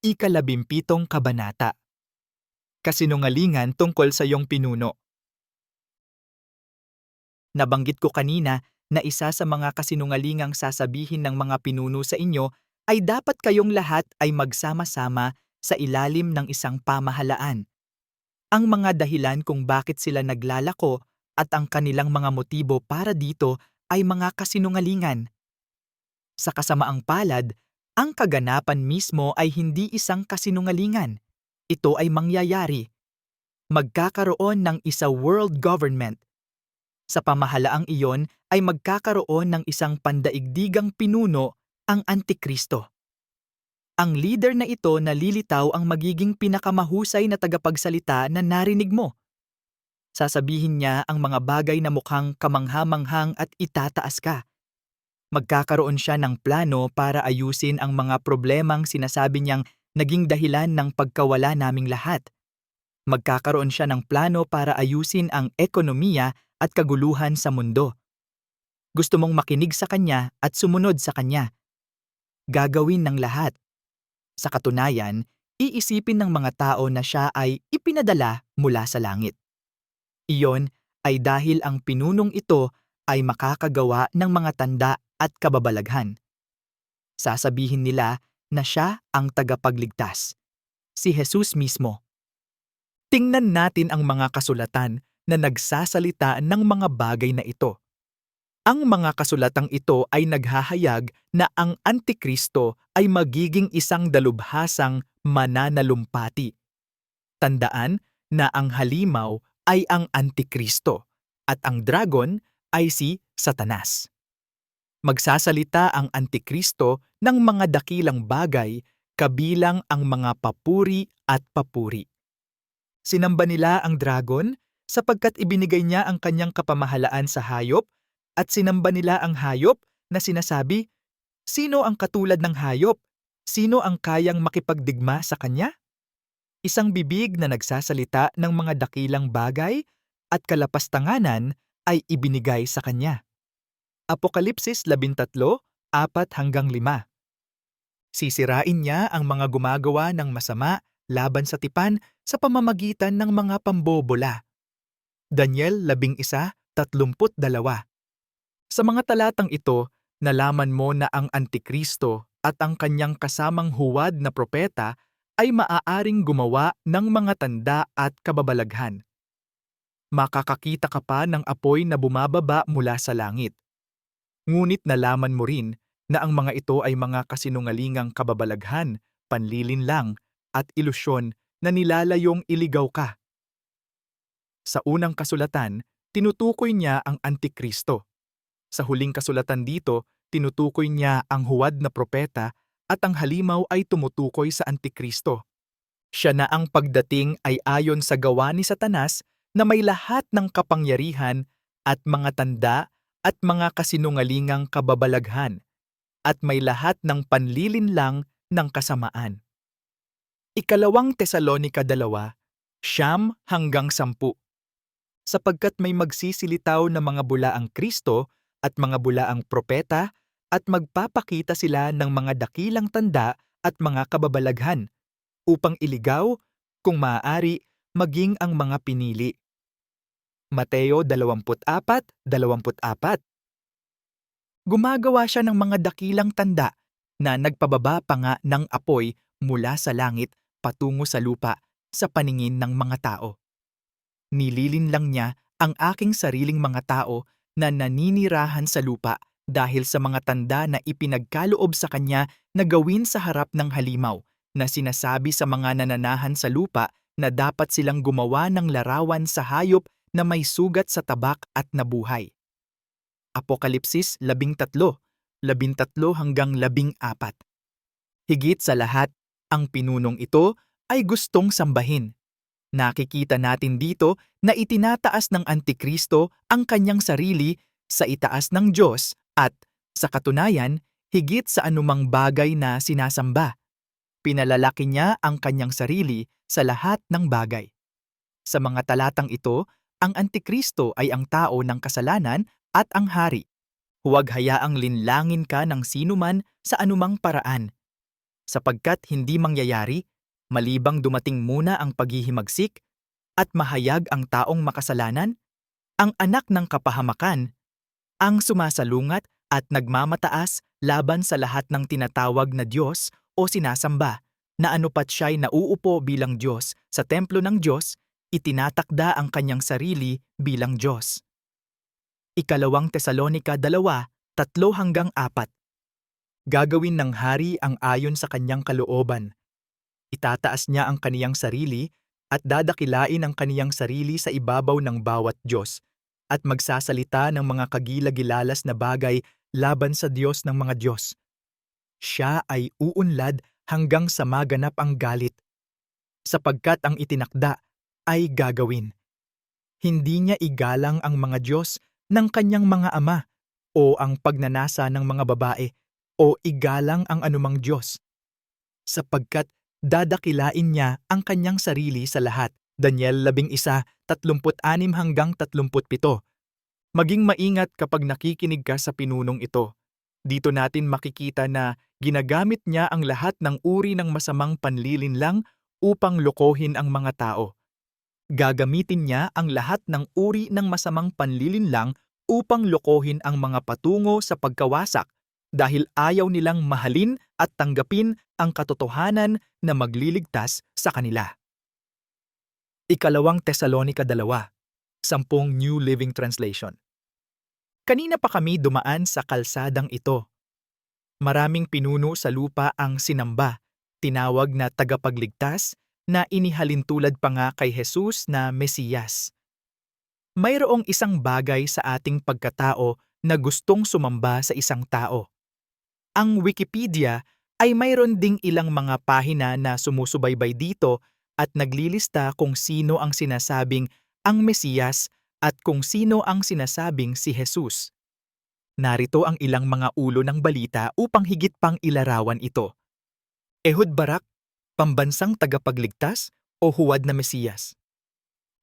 Ikalabimpitong Kabanata Kasinungalingan tungkol sa iyong pinuno Nabanggit ko kanina na isa sa mga kasinungalingang sasabihin ng mga pinuno sa inyo ay dapat kayong lahat ay magsama-sama sa ilalim ng isang pamahalaan. Ang mga dahilan kung bakit sila naglalako at ang kanilang mga motibo para dito ay mga kasinungalingan. Sa kasamaang palad, ang kaganapan mismo ay hindi isang kasinungalingan. Ito ay mangyayari. Magkakaroon ng isa world government. Sa pamahalaang iyon ay magkakaroon ng isang pandaigdigang pinuno ang Antikristo. Ang leader na ito nalilitaw ang magiging pinakamahusay na tagapagsalita na narinig mo. Sasabihin niya ang mga bagay na mukhang kamangha-manghang at itataas ka magkakaroon siya ng plano para ayusin ang mga problemang sinasabi niyang naging dahilan ng pagkawala naming lahat. Magkakaroon siya ng plano para ayusin ang ekonomiya at kaguluhan sa mundo. Gusto mong makinig sa kanya at sumunod sa kanya. Gagawin ng lahat. Sa katunayan, iisipin ng mga tao na siya ay ipinadala mula sa langit. Iyon ay dahil ang pinunong ito ay makakagawa ng mga tanda at kababalaghan. Sasabihin nila na siya ang tagapagligtas, si Jesus mismo. Tingnan natin ang mga kasulatan na nagsasalita ng mga bagay na ito. Ang mga kasulatang ito ay naghahayag na ang Antikristo ay magiging isang dalubhasang mananalumpati. Tandaan na ang halimaw ay ang Antikristo at ang dragon ay si Satanas magsasalita ang Antikristo ng mga dakilang bagay kabilang ang mga papuri at papuri. Sinamba nila ang dragon sapagkat ibinigay niya ang kanyang kapamahalaan sa hayop at sinamba nila ang hayop na sinasabi, Sino ang katulad ng hayop? Sino ang kayang makipagdigma sa kanya? Isang bibig na nagsasalita ng mga dakilang bagay at kalapastanganan ay ibinigay sa kanya. Apokalipsis 13, 4 hanggang 5. Sisirain niya ang mga gumagawa ng masama laban sa tipan sa pamamagitan ng mga pambobola. Daniel 11, 32 Sa mga talatang ito, nalaman mo na ang Antikristo at ang kanyang kasamang huwad na propeta ay maaaring gumawa ng mga tanda at kababalaghan. Makakakita ka pa ng apoy na bumababa mula sa langit Ngunit nalaman mo rin na ang mga ito ay mga kasinungalingang kababalaghan, panlilin lang, at ilusyon na nilalayong iligaw ka. Sa unang kasulatan, tinutukoy niya ang Antikristo. Sa huling kasulatan dito, tinutukoy niya ang huwad na propeta at ang halimaw ay tumutukoy sa Antikristo. Siya na ang pagdating ay ayon sa gawa ni Satanas na may lahat ng kapangyarihan at mga tanda at mga kasinungalingang kababalaghan, at may lahat ng panlilinlang ng kasamaan. Ikalawang Tesalonika 2, siyam hanggang sampu. Sapagkat may magsisilitaw na mga bulaang Kristo at mga bulaang propeta at magpapakita sila ng mga dakilang tanda at mga kababalaghan upang iligaw, kung maaari, maging ang mga pinili. Mateo 24:24. Gumagawa siya ng mga dakilang tanda na nagpababa pa nga ng apoy mula sa langit patungo sa lupa sa paningin ng mga tao. Nililin lang niya ang aking sariling mga tao na naninirahan sa lupa dahil sa mga tanda na ipinagkaloob sa kanya na gawin sa harap ng halimaw na sinasabi sa mga nananahan sa lupa na dapat silang gumawa ng larawan sa hayop na may sugat sa tabak at nabuhay. Apokalipsis 13, 13 hanggang 14. Higit sa lahat, ang pinunong ito ay gustong sambahin. Nakikita natin dito na itinataas ng Antikristo ang kanyang sarili sa itaas ng Diyos at, sa katunayan, higit sa anumang bagay na sinasamba. Pinalalaki niya ang kanyang sarili sa lahat ng bagay. Sa mga talatang ito, ang Antikristo ay ang tao ng kasalanan at ang hari. Huwag hayaang linlangin ka ng sinuman sa anumang paraan. sapagkat hindi mangyayari, malibang dumating muna ang paghihimagsik, at mahayag ang taong makasalanan, ang anak ng kapahamakan, ang sumasalungat at nagmamataas laban sa lahat ng tinatawag na Diyos o sinasamba, na anupat siya'y nauupo bilang Diyos sa templo ng Diyos, itinatakda ang kanyang sarili bilang Diyos. Ikalawang Tesalonika 2, tatlo hanggang apat. Gagawin ng hari ang ayon sa kanyang kalooban. Itataas niya ang kaniyang sarili at dadakilain ang kaniyang sarili sa ibabaw ng bawat Diyos at magsasalita ng mga kagilagilalas na bagay laban sa Diyos ng mga Diyos. Siya ay uunlad hanggang sa maganap ang galit, sapagkat ang itinakda ay gagawin. Hindi niya igalang ang mga Diyos ng kanyang mga ama o ang pagnanasa ng mga babae o igalang ang anumang Diyos. Sapagkat dadakilain niya ang kanyang sarili sa lahat. Daniel 11:36 hanggang 37. Maging maingat kapag nakikinig ka sa pinunong ito. Dito natin makikita na ginagamit niya ang lahat ng uri ng masamang panlilinlang upang lokohin ang mga tao. Gagamitin niya ang lahat ng uri ng masamang panlilinlang upang lokohin ang mga patungo sa pagkawasak dahil ayaw nilang mahalin at tanggapin ang katotohanan na magliligtas sa kanila. Ikalawang Tesalonika 2, Sampung New Living Translation Kanina pa kami dumaan sa kalsadang ito. Maraming pinuno sa lupa ang sinamba, tinawag na tagapagligtas, na inihalintulad pa nga kay Jesus na Mesiyas. Mayroong isang bagay sa ating pagkatao na gustong sumamba sa isang tao. Ang Wikipedia ay mayroon ding ilang mga pahina na sumusubaybay dito at naglilista kung sino ang sinasabing ang Mesiyas at kung sino ang sinasabing si Jesus. Narito ang ilang mga ulo ng balita upang higit pang ilarawan ito. Ehud Barak, pambansang tagapagligtas o huwad na Mesiyas.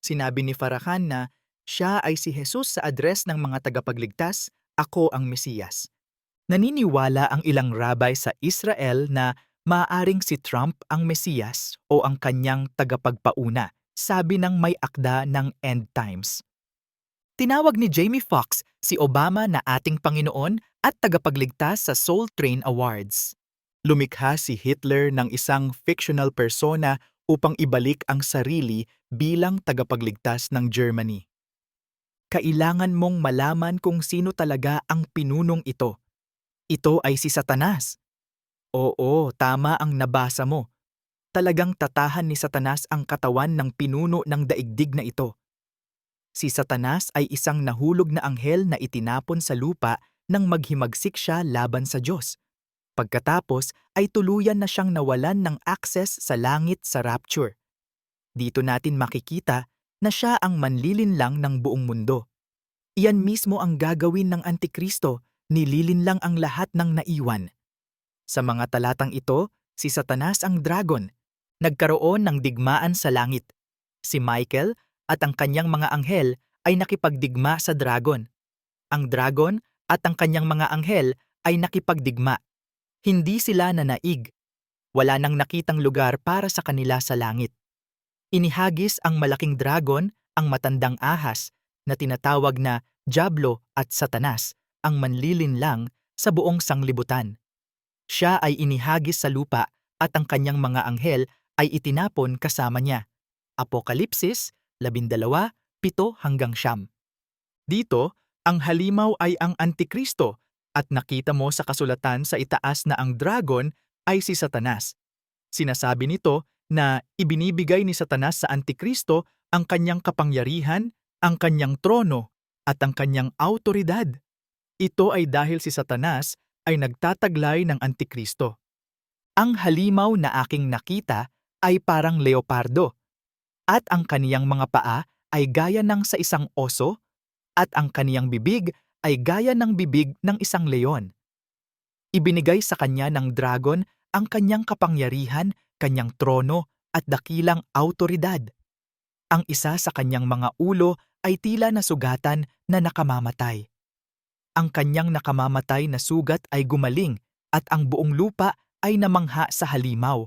Sinabi ni Farrakhan na siya ay si Jesus sa address ng mga tagapagligtas, ako ang Mesiyas. Naniniwala ang ilang rabay sa Israel na maaaring si Trump ang Mesiyas o ang kanyang tagapagpauna, sabi ng may akda ng End Times. Tinawag ni Jamie Foxx si Obama na ating Panginoon at tagapagligtas sa Soul Train Awards. Lumikha si Hitler ng isang fictional persona upang ibalik ang sarili bilang tagapagligtas ng Germany. Kailangan mong malaman kung sino talaga ang pinunong ito. Ito ay si Satanas. Oo, tama ang nabasa mo. Talagang tatahan ni Satanas ang katawan ng pinuno ng daigdig na ito. Si Satanas ay isang nahulog na anghel na itinapon sa lupa nang maghimagsik siya laban sa Diyos. Pagkatapos ay tuluyan na siyang nawalan ng access sa langit sa rapture. Dito natin makikita na siya ang manlilinlang ng buong mundo. Iyan mismo ang gagawin ng Antikristo, nililinlang ang lahat ng naiwan. Sa mga talatang ito, si Satanas ang dragon. Nagkaroon ng digmaan sa langit. Si Michael at ang kanyang mga anghel ay nakipagdigma sa dragon. Ang dragon at ang kanyang mga anghel ay nakipagdigma. Hindi sila nanaig. Wala nang nakitang lugar para sa kanila sa langit. Inihagis ang malaking dragon, ang matandang ahas, na tinatawag na Diablo at Satanas, ang manlilinlang sa buong sanglibutan. Siya ay inihagis sa lupa at ang kanyang mga anghel ay itinapon kasama niya. Apokalipsis 12:7 hanggang siyam. Dito, ang halimaw ay ang Antikristo at nakita mo sa kasulatan sa itaas na ang dragon ay si Satanas. Sinasabi nito na ibinibigay ni Satanas sa Antikristo ang kanyang kapangyarihan, ang kanyang trono, at ang kanyang autoridad. Ito ay dahil si Satanas ay nagtataglay ng Antikristo. Ang halimaw na aking nakita ay parang leopardo, at ang kaniyang mga paa ay gaya ng sa isang oso, at ang kaniyang bibig ay gaya ng bibig ng isang leon. Ibinigay sa kanya ng dragon ang kanyang kapangyarihan kanyang trono at dakilang autoridad. Ang isa sa kanyang mga ulo ay tila nasugatan na nakamamatay. Ang kanyang nakamamatay na sugat ay gumaling at ang buong lupa ay namangha sa halimaw.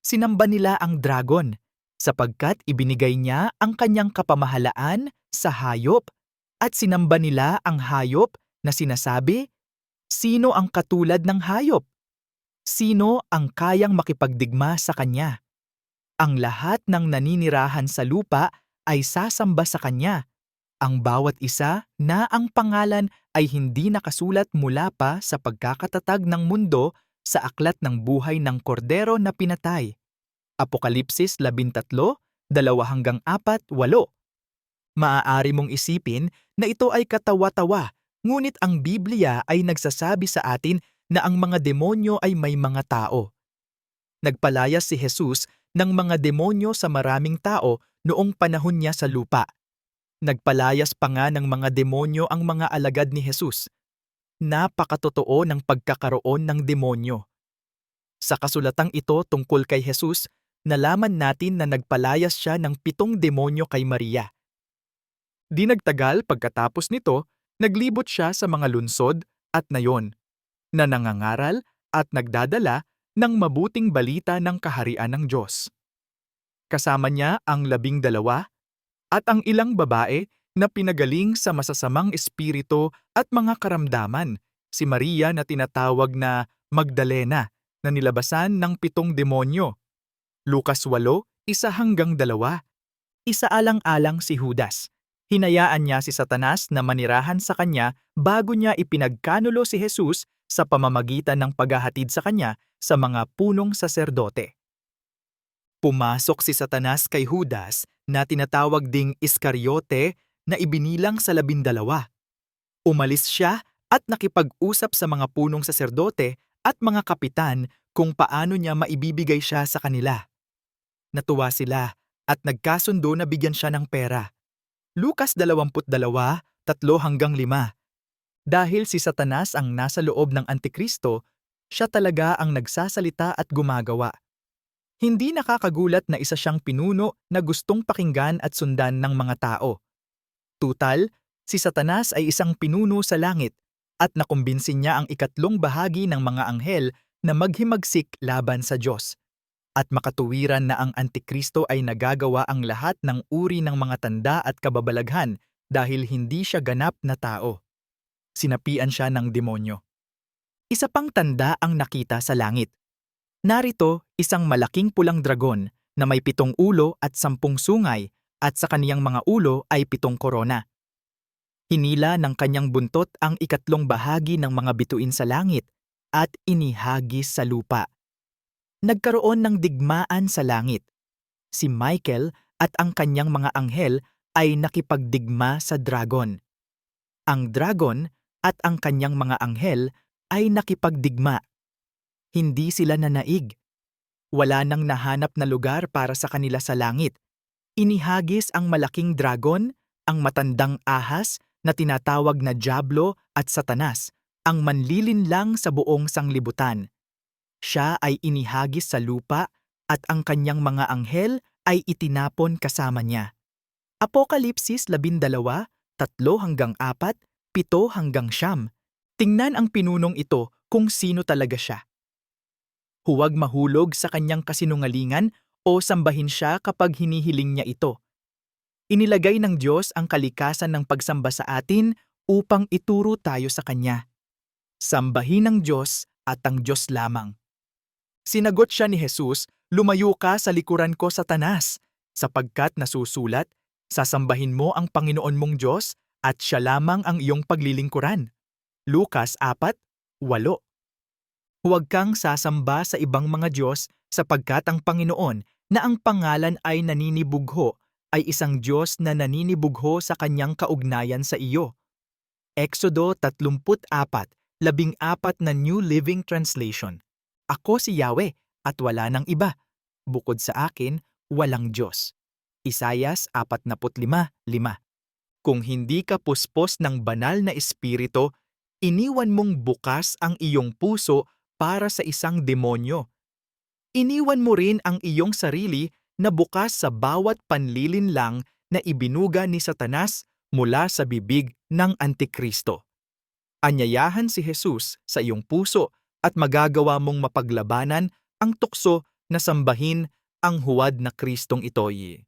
Sinamba nila ang dragon sapagkat ibinigay niya ang kanyang kapamahalaan sa hayop at sinamba nila ang hayop na sinasabi, Sino ang katulad ng hayop? Sino ang kayang makipagdigma sa kanya? Ang lahat ng naninirahan sa lupa ay sasamba sa kanya. Ang bawat isa na ang pangalan ay hindi nakasulat mula pa sa pagkakatatag ng mundo sa aklat ng buhay ng kordero na pinatay. Apokalipsis 13, 2 hanggang 4, 8. Maaari mong isipin na ito ay katawa-tawa, ngunit ang Biblia ay nagsasabi sa atin na ang mga demonyo ay may mga tao. Nagpalayas si Jesus ng mga demonyo sa maraming tao noong panahon niya sa lupa. Nagpalayas pa nga ng mga demonyo ang mga alagad ni Jesus. Napakatotoo ng pagkakaroon ng demonyo. Sa kasulatang ito tungkol kay Jesus, nalaman natin na nagpalayas siya ng pitong demonyo kay Maria. Di nagtagal pagkatapos nito, naglibot siya sa mga lunsod at nayon, na nangangaral at nagdadala ng mabuting balita ng kaharian ng Diyos. Kasama niya ang labing dalawa at ang ilang babae na pinagaling sa masasamang espiritu at mga karamdaman, si Maria na tinatawag na Magdalena na nilabasan ng pitong demonyo. Lukas 8, isa hanggang dalawa. Isa alang-alang si Judas. Hinayaan niya si Satanas na manirahan sa kanya bago niya ipinagkanulo si Jesus sa pamamagitan ng paghahatid sa kanya sa mga punong saserdote. Pumasok si Satanas kay Judas na tinatawag ding Iskariote na ibinilang sa labindalawa. Umalis siya at nakipag-usap sa mga punong saserdote at mga kapitan kung paano niya maibibigay siya sa kanila. Natuwa sila at nagkasundo na bigyan siya ng pera. Lukas 22, 3 hanggang 5. Dahil si Satanas ang nasa loob ng Antikristo, siya talaga ang nagsasalita at gumagawa. Hindi nakakagulat na isa siyang pinuno na gustong pakinggan at sundan ng mga tao. Tutal, si Satanas ay isang pinuno sa langit at nakumbinsin niya ang ikatlong bahagi ng mga anghel na maghimagsik laban sa Diyos. At makatuwiran na ang Antikristo ay nagagawa ang lahat ng uri ng mga tanda at kababalaghan dahil hindi siya ganap na tao. Sinapian siya ng demonyo. Isa pang tanda ang nakita sa langit. Narito isang malaking pulang dragon na may pitong ulo at sampung sungay at sa kaniyang mga ulo ay pitong korona. Hinila ng kanyang buntot ang ikatlong bahagi ng mga bituin sa langit at inihagis sa lupa. Nagkaroon ng digmaan sa langit. Si Michael at ang kanyang mga anghel ay nakipagdigma sa dragon. Ang dragon at ang kanyang mga anghel ay nakipagdigma. Hindi sila nanaig. Wala nang nahanap na lugar para sa kanila sa langit. Inihagis ang malaking dragon, ang matandang ahas na tinatawag na Diablo at Satanas, ang manlilinlang sa buong sanglibutan. Siya ay inihagis sa lupa at ang kanyang mga anghel ay itinapon kasama niya. Apokalipsis 12, 3 hanggang 4, 7 hanggang siyam. Tingnan ang pinunong ito kung sino talaga siya. Huwag mahulog sa kanyang kasinungalingan o sambahin siya kapag hinihiling niya ito. Inilagay ng Diyos ang kalikasan ng pagsamba sa atin upang ituro tayo sa Kanya. Sambahin ang Diyos at ang Diyos lamang. Sinagot siya ni Jesus, Lumayo ka sa likuran ko, Satanas, sapagkat nasusulat, sasambahin mo ang Panginoon mong Diyos at siya lamang ang iyong paglilingkuran. Lukas 4, 8 Huwag kang sasamba sa ibang mga Diyos sapagkat ang Panginoon na ang pangalan ay naninibugho ay isang Diyos na naninibugho sa kanyang kaugnayan sa iyo. Exodo 34, 14 na New Living Translation Ako si Yahweh at wala nang iba. Bukod sa akin, walang Diyos. Isayas 45.5 Kung hindi ka puspos ng banal na espiritu, iniwan mong bukas ang iyong puso para sa isang demonyo. Iniwan mo rin ang iyong sarili na bukas sa bawat panlilinlang na ibinuga ni Satanas mula sa bibig ng Antikristo. Anyayahan si Jesus sa iyong puso at magagawa mong mapaglabanan ang tukso na sambahin ang huwad na Kristong ito'y.